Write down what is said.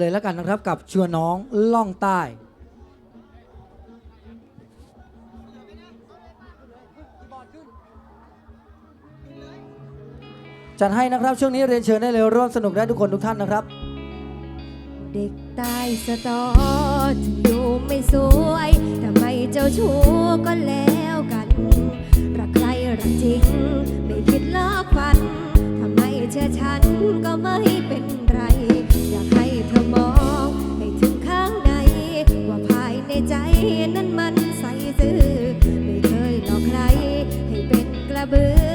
เลยแล้วกันนะครับกับชวนน้องล่องใต้ จัดให้นะครับช่วงนี้เรียนเชิญได้เลยร่วมสนุกได้ทุกคนทุกท่านนะครับ เด็กใต้สตอถึงดูไม่สวยแต่ไม่เจ้าชู้ก็แล้วกัน รักใครรักจริง ไม่คิดลอกฟันทำไมเชื่อฉันก็ไม่เป็น นั้นมันใสซื่อไม่เคยหลอกใครให้เป็นกระเบือ